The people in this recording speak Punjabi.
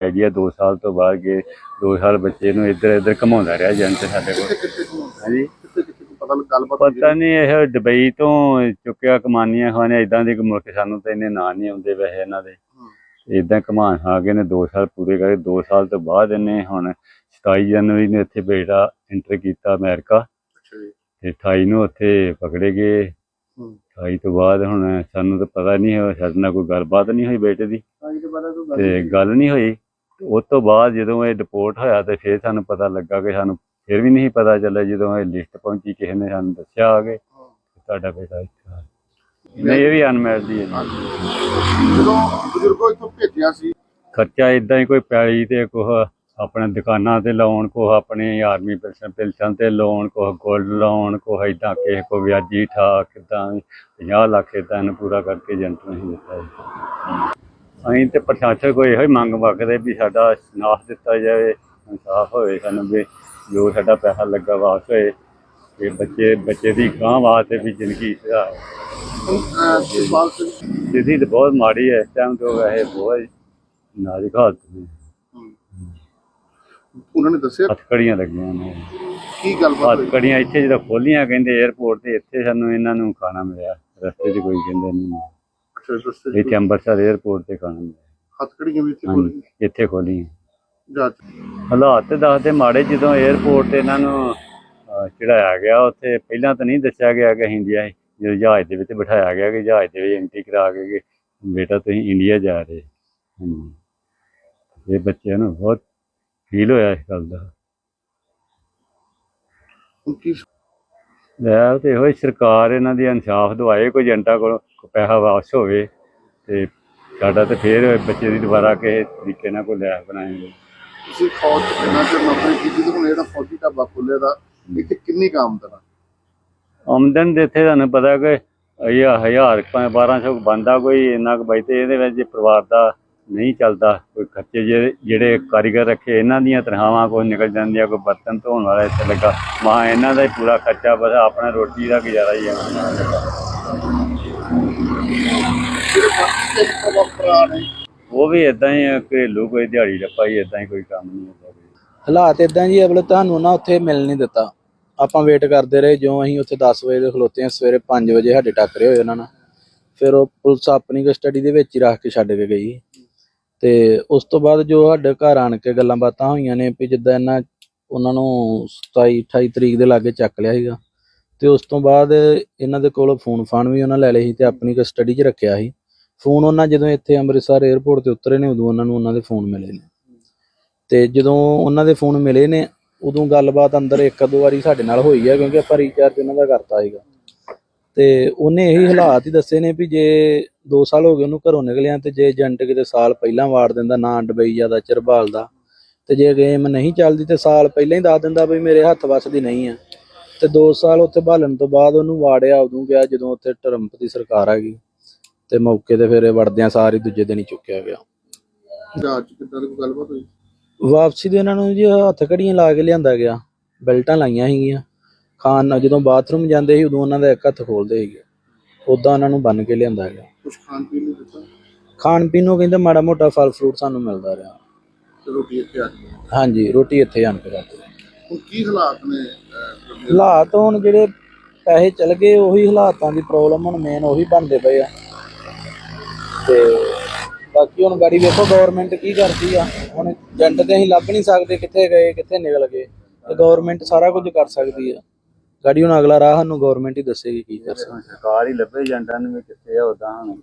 ਹੈ ਜੀ 2 ਸਾਲ ਤੋਂ ਬਾਅਦ ਗਏ 2 ਸਾਲ ਬੱਚੇ ਨੂੰ ਇੱਧਰ ਇੱਧਰ ਘਮਾਉਂਦਾ ਰਿਹਾ ਏਜੰਟ ਸਾਡੇ ਕੋਲ? ਹਾਂਜੀ। ਪਤਾ ਗੱਲਬਾਤ ਨਹੀਂ ਇਹ ਦੁਬਈ ਤੋਂ ਚੁੱਕਿਆ ਕਮਾਨੀਆਂ ਖਾਨੇ ਇਦਾਂ ਦੇ ਮੁਲਕ ਸਾਨੂੰ ਤਾਂ ਇੰਨੇ ਨਾਂ ਨਹੀਂ ਆਉਂਦੇ ਵੈਸੇ ਇਹਨਾਂ ਦੇ। ਇਦਾਂ ਕਮਾਨ ਆ ਗਏ ਨੇ 2 ਸਾਲ ਪੂਰੇ ਕਰੇ 2 ਸਾਲ ਤੋਂ ਬਾਅਦ ਇਹਨੇ ਹੁਣ 27 ਜਨਵਰੀ ਨੂੰ ਇੱਥੇ ਬੇਟਾ ਐਂਟਰ ਕੀਤਾ ਅਮਰੀਕਾ। ਅੱਛਾ ਜੀ। ਤੇ 28 ਨੂੰ ਉੱਥੇ ਪਕੜੇ ਗਏ। ਹੂੰ। 28 ਤੋਂ ਬਾਅਦ ਹੁਣ ਸਾਨੂੰ ਤਾਂ ਪਤਾ ਨਹੀਂ ਹੋਇਆ ਸਾਡੇ ਨਾਲ ਕੋਈ ਗੱਲਬਾਤ ਨਹੀਂ ਹੋਈ ਬੇਟੇ ਦੀ। ਤੇ ਗੱਲ ਨਹੀਂ ਹੋਈ। ਉਸ ਤੋਂ ਬਾਅਦ ਜਦੋਂ ਇਹ ਡਿਪੋਰਟ ਹੋਇਆ ਤੇ ਫਿਰ ਸਾਨੂੰ ਪਤਾ ਲੱਗਾ ਕਿ ਸਾਨੂੰ ਫਿਰ ਵੀ ਨਹੀਂ ਪਤਾ ਚੱਲਿਆ ਜਦੋਂ ਇਹ ਲਿਸਟ ਪਹੁੰਚੀ ਕਿਸੇ ਨੇ ਸਾਨੂੰ ਦੱਸਿਆ ਆ ਕੇ ਤੁਹਾਡਾ ਬੇਟਾ ਇੱਥੇ ਆ ਨਹੀਂ ਇਹ ਵੀ ਅਨਮੈਰਿਡ ਹੀ ਹੈ ਜੀ। ਜਦੋਂ ਬਜ਼ੁਰਗੋ ਇੱਥੋਂ ਭੇਜਿਆ ਸੀ। ਖਰਚਾ ਇਦਾਂ ਹੀ ਕੋਈ ਪੈਲੀ ਤੇ ਕੁਛ ਆਪਣੇ ਦੁਕਾਨਾਂ ਤੇ ਲਾਉਣ ਕੋ ਆਪਣੇ ਆਰਮੀ ਪੈਨਸ਼ਨ ਪੈਨਸ਼ਨ ਤੇ ਲਾਉਣ ਕੋ ਗੋਲਡ ਲਾਉਣ ਕੋ ਇਦਾਂ ਕਿਸੇ ਕੋ ਵਿਆਜੀ ਠਾ ਕਿਦਾਂ 50 ਲੱਖ ਇਦਾਂ ਇਹਨੂੰ ਪੂਰਾ ਕਰਕੇ ਏਜੰਟ ਨਹੀਂ ਦਿੱਤਾ ਅਸੀਂ ਤੇ ਪ੍ਰਸ਼ਾਸਨ ਕੋਈ ਇਹੋ ਹੀ ਮੰਗ ਮੰਗਦੇ ਵੀ ਸਾਡਾ ਨਾਸ ਦਿੱਤਾ ਜਾਵੇ ਇਨਸਾਫ ਹੋਵੇ ਸਾਨੂੰ ਵੀ ਜੋ ਸਾਡਾ ਪੈਸਾ ਲੱਗਾ ਵਾਪਸ ਹੋਏ ਤੇ ਬੱਚੇ ਬੱਚੇ ਦੀ ਗਾਂ ਵਾਸਤੇ ਵੀ ਜ਼ਿੰਦਗੀ ਸੁਧਾਰ ਸਥਿਤੀ ਤਾਂ ਬਹੁਤ ਮਾੜੀ ਹੈ ਇਸ ਟਾਈਮ ਤੋਂ ਵੈਸੇ ਬਹੁਤ ਨਾਜ਼ੁਕ ਹਾਲਤ ਨੇ। ਉਹਨਾਂ ਨੇ ਦੱਸਿਆ? ਹੱਥਕੜੀਆਂ ਲੱਗੀਆਂ ਨੇ। ਕੀ ਗੱਲਬਾਤ ਹੋਈ? ਹੱਥਕੜੀਆਂ ਇੱਥੇ ਜਦੋਂ ਖੋਲੀਆਂ ਕਹਿੰਦੇ 에어ਪੋਰਟ ਤੇ ਇੱਥੇ ਸਾਨੂੰ ਇਹਨਾਂ ਨੂੰ ਖਾਣਾ ਮਿਲਿਆ। ਰਸਤੇ 'ਚ ਕੋਈ ਕਹਿੰਦੇ ਨਹੀਂ। ਅੱਛਾ ਇੱਥੇ ਅੰਮ੍ਰਿਤਸਰ 에ਅਰਪੋਰਟ ਤੇ ਖਾਣਾ ਮਿਲਿਆ ਹੱਥਕੜੀਆਂ ਵੀ ਇੱਥੇ ਖੋਲ੍ਹੀਆਂ? ਇੱਥੇ ਖੋਲੀ ਜਾਂਚ ਹਾਲਾਤ ਤੇ ਦੱਸਦੇ ਮਾੜੇ ਜਦੋਂ 에ਅਰਪੋਰਟ ਤੇ ਇਹਨਾਂ ਨੂੰ ਅਹ, ਚੜਾਇਆ ਗਿਆ ਉੱਥੇ ਪਹਿਲਾਂ ਤਾਂ ਨਹੀਂ ਦੱਸਿਆ ਗਿਆ ਕਿ ਇੰਡੀਆ ਆਏ। ਜਦੋਂ ਜਹਾਜ਼ ਦੇ ਵਿੱਚ ਬਿਠਾਇਆ ਗਿਆ ਕਿ ਜਹਾਜ਼ ਦੇ ਵਿੱਚ ਐਂਟਰੀ ਕਰਾ ਕੇ ਬੇਟਾ ਤੁਸੀਂ ਇੰਡੀਆ ਜਾ ਰਹੇ ਇਹ ਬੱਚਿਆਂ ਨੂੰ ਬਹੁਤ ਫੀਲ ਹੋਇਆ ਇਸ ਗੱਲ ਦਾ। ਹੁਣ ਕੀ ਮੈਂ ਤੇ ਇਹੋ ਸਰਕਾਰ ਇਹਨਾਂ ਦੀ ਇਨਸਾਫ ਦਵਾਏ ਕੋਈ ਏਜੰਟਾਂ ਕੋਲੋਂ ਪੈਸਾ ਵਾਪਸ ਹੋਵੇ ਤੇ ਸਾਡਾ ਤੇ ਫੇਰ ਬੱਚੇ ਦੀ ਦੁਬਾਰਾ ਕਿਸੇ ਤਰੀਕੇ ਨਾਲ ਕੋਈ ਲੈ ਬਣਾਏਗੇ। ਤੁਸੀਂ ਫੌਜ ਚ ਕਿੰਨਾ ਚਿਰ ਨੌਕਰੀ ਕੀਤੀ ਤੇ ਹੁਣ ਜਿਹੜਾ ਫੌਜੀ ਢਾਬਾ ਖੋਲਿਆ ਦਾ ਇੱਥੇ ਕਿੰਨੀ ਕੁ ਆਮਦਨ ਆ? ਆਮਦਨ ਦੇ ਇੱਥੇ ਤੁਹਾਨੂੰ ਪਤਾ ਕਿ ਇਹ ਹਜ਼ਾਰ ਭਾਵੇਂ 1200 ਬੰਦਾ ਕੋਈ ਇੰਨਾ ਕੁ ਬਚਦੇ ਇਹਦੇ ਵਿੱਚ ਜੇ ਪਰਿਵਾਰ ਦਾ ਨਹੀਂ ਚੱਲਦਾ ਕੋਈ ਖਰਚੇ ਜਿਹੜੇ ਜਿਹੜੇ ਕਾਰੀਗਰ ਰੱਖੇ ਇਹਨਾਂ ਦੀਆਂ ਤਨਖਾਹਾਂ ਕੋਈ ਨਿਕਲ ਜਾਂਦੀਆਂ ਕੋਈ ਬਰਤਨ ਧੋਣ ਵਾਲਾ ਇੱਥੇ ਲੱਗਾ। ਮਾ ਇਹਨਾਂ ਦਾ ਹੀ ਪੂਰਾ ਖਰਚਾ ਬਸ ਆਪਣਾ ਰੋਟੀ ਦਾ ਗੁਜ਼ਾਰਾ ਹੀ ਹੈ ਉਹ ਵੀ ਇਦਾਂ ਹੀ ਆ, ਘਰੇਲੂ ਕੋਈ ਦਿਹਾੜੀ ਰੱਪਾ ਹੀ ਇਦਾਂ ਹੀ ਕੋਈ ਕੰਮ ਨਹੀਂ ਹੁੰਦਾ ਹਾਲਾਤ ਇਦਾਂ ਜੀ ਅਬਲ ਤੁਹਾਨੂੰ ਨਾ ਉੱਥੇ ਮਿਲ ਨਹੀਂ ਦਿੱਤਾ। ਆਪਾਂ ਵੇਟ ਕਰਦੇ ਰਹੇ ਜਿਉਂ ਅਸੀਂ ਉੱਥੇ 10 ਵਜੇ ਦੇ ਖਲੋਤੇ ਆ ਸਵੇਰੇ 5 ਵਜੇ ਸਾਡੇ ਟੱਕਰੇ ਹੋਏ ਉਹਨਾਂ ਨਾਲ। ਫਿਰ ਉਹ ਪੁਲਿਸ ਆਪਣੀ ਕਸਟਡੀ ਦੇ ਵਿੱਚ ਹੀ ਰੱਖ ਕੇ ਛੱਡ ਕੇ ਗਈ। ਤੇ ਉਸ ਤੋਂ ਬਾਅਦ ਜੋ ਸਾਡੇ ਘਰ ਆਣ ਕੇ ਗੱਲਾਂ ਬਾਤਾਂ ਹੋਈਆਂ ਨੇ ਵੀ ਜਿੱਦਾਂ ਇਹਨਾਂ ਉਹਨਾਂ ਨੂੰ 27 28 ਤਰੀਕ ਦੇ ਲਾਗੇ ਚੱਕ ਲਿਆ ਸੀਗਾ। ਤੇ ਉਸ ਤੋਂ ਬਾਅਦ ਇਹਨਾਂ ਦੇ ਕੋਲ ਫੋਨ ਫਾਨ ਵੀ ਉਹਨਾਂ ਲੈ ਲਏ ਸੀ ਤੇ ਆਪਣੀ ਕਸਟਡੀ 'ਚ ਰੱਖਿਆ ਸੀ। ਫੋਨ ਉਹਨਾਂ ਜਦੋਂ ਇੱਥੇ ਅੰਮ੍ਰਿਤਸਰ 에ਅਰਪੋਰਟ ਤੇ ਉਤਰੇ ਨੇ ਉਦੋਂ ਉਹਨਾਂ ਨੂੰ ਉਹਨਾਂ ਦੇ ਫੋਨ ਮਿਲੇ ਨੇ। ਤੇ ਜਦੋਂ ਉਹਨਾਂ ਦੇ ਫੋਨ ਮਿਲੇ ਨੇ, ਉਦੋਂ ਗੱਲਬਾਤ ਅੰਦਰ ਇੱਕ ਦੋ ਵਾਰੀ ਸਾਡੇ ਨਾਲ ਹੋਈ ਹੈ ਕਿਉਂਕਿ ਆਪਾਂ ਰੀਚਾਰਜ ਉਹਨਾਂ ਦਾ ਕਰਤਾ ਸੀਗਾ। ਤੇ ਉਹਨੇ ਇਹੀ ਹਾਲਾਤ ਹੀ ਦੱਸੇ ਨੇ ਵੀ ਜੇ 2 ਸਾਲ ਹੋ ਗਏ ਉਹਨੂੰ ਘਰੋਂ ਨਿਕਲਿਆ ਤੇ ਜੇ ਏਜੰਟ ਕਿਤੇ ਸਾਲ ਪਹਿਲਾਂ ਵਾੜ ਦਿੰਦਾ, ਨਾ ਡਬਈ ਜ਼ਿਆਦਾ ਚਿਰ ਭਾਲਦਾ ਤੇ ਜੇ ਗੇਮ ਨਹੀਂ ਚੱਲਦੀ ਤੇ ਸਾਲ ਪਹਿਲਾਂ ਹੀ ਦੱਸ ਦਿੰਦਾ ਵੀ ਮੇਰੇ ਹੱਥ ਵੱਸ ਦੀ ਨਹੀਂ ਆ। ਤੇ 2 ਸਾਲ ਉੱਥੇ ਭਾਲਣ ਤੋਂ ਬਾਅਦ ਉਹਨੂੰ ਵਾੜਿਆ ਉਦੋਂ ਗਿਆ ਜਦੋਂ ਉੱਥੇ ਟਰੰਪ ਦੀ ਸਰਕਾਰ ਆ ਗਈ। ਤੇ ਮੌਕੇ ਤੇ ਫਿਰ ਇਹ ਵੜਦਿਆਂ ਸਾਰੀ ਦੂਜੇ ਦਿਨ ਹੀ ਚੁੱਕਿਆ ਗਿਆ। ਜਾਂਚ ਕਿੱਦਾਂ ਦੀ ਕੋਈ ਗੱਲਬਾਤ ਹੋਈ? ਵਾਪਸੀ ਦੇ ਇਹਨਾਂ ਨੂੰ ਜੀ ਹੱਥ ਘੜੀਆਂ ਲਾ ਕੇ ਲਿਆਂਦਾ ਗਿਆ। ਬੈਲਟਾਂ ਲਾਈਆਂ ਸੀਗੀਆਂ। ਖਾਣ ਨਾਲ ਜਦੋਂ ਬਾਥਰੂਮ ਜਾਂਦੇ ਸੀ ਉਦੋਂ ਉਹਨਾਂ ਦਾ ਇੱਕ ਹੱਥ ਖੋਲਦੇ ਸੀਗੇ। ਉਦਾਂ ਉਹਨਾਂ ਨੂੰ ਬੰਨ ਕੇ ਲਿਆਂਦਾ ਗਿਆ। ਕੁਝ ਖਾਣ ਪੀਣ ਨੂੰ ਦਿੱਤਾ? ਖਾਣ ਪੀਣ ਨੂੰ ਕਹਿੰਦੇ ਮਾੜਾ ਮੋਟਾ ਫਲ ਫਰੂਟ ਸਾਨੂੰ ਮਿਲਦਾ ਰਿਹਾ। ਤੇ ਰੋਟੀ ਇੱਥੇ ਆ ਗਈ। ਹਾਂਜੀ ਰੋਟੀ ਇੱਥੇ ਆਣ ਕੇ ਖਾਂਦੇ ਹੁਣ ਕੀ ਹਾਲਾਤ ਨੇ ਅਹ, ਹਾਲਾਤ ਹੁਣ ਜਿਹੜੇ ਪੈਸੇ ਚਲ ਗਏ ਉਹੀ ਹਾਲਾਤਾਂ ਦੀ ਪ੍ਰੋਬਲਮ ਹੁਣ ਮੇਨ ਉਹੀ ਬਣਦੇ ਪਏ ਆ। ਤੇ ਬਾਕੀ ਹੁਣ ਗਾੜੀ ਵੇਖੋ ਗਵਰਨਮੈਂਟ ਕੀ ਕਰਦੀ ਆ। ਹੁਣ ਏਜੰਟ ਤੇ ਅਸੀਂ ਲੱਭ ਨਹੀਂ ਸਕਦੇ ਕਿੱਥੇ ਗਏ ਕਿੱਥੇ ਨਿਕਲ ਗਏ। ਤੇ ਗਵਰਨਮੈਂਟ ਸਾਰਾ ਕੁਝ ਕਰ ਸਕਦੀ ਆ। ਗਾੜੀ ਹੁਣ ਅਗਲਾ ਰਾਹ ਸਾਨੂੰ ਗਵਰਨਮੈਂਟ ਹੀ ਦੱਸੇਗੀ ਕੀ ਕਰ ਸਕਦੀ। ਸਰਕਾਰ ਹੀ ਲੱਭੇ ਏਜੰਟਾਂ ਨੂੰ ਵੀ ਕਿੱਥੇ ਆ ਉਦਾਂ ਹੁਣ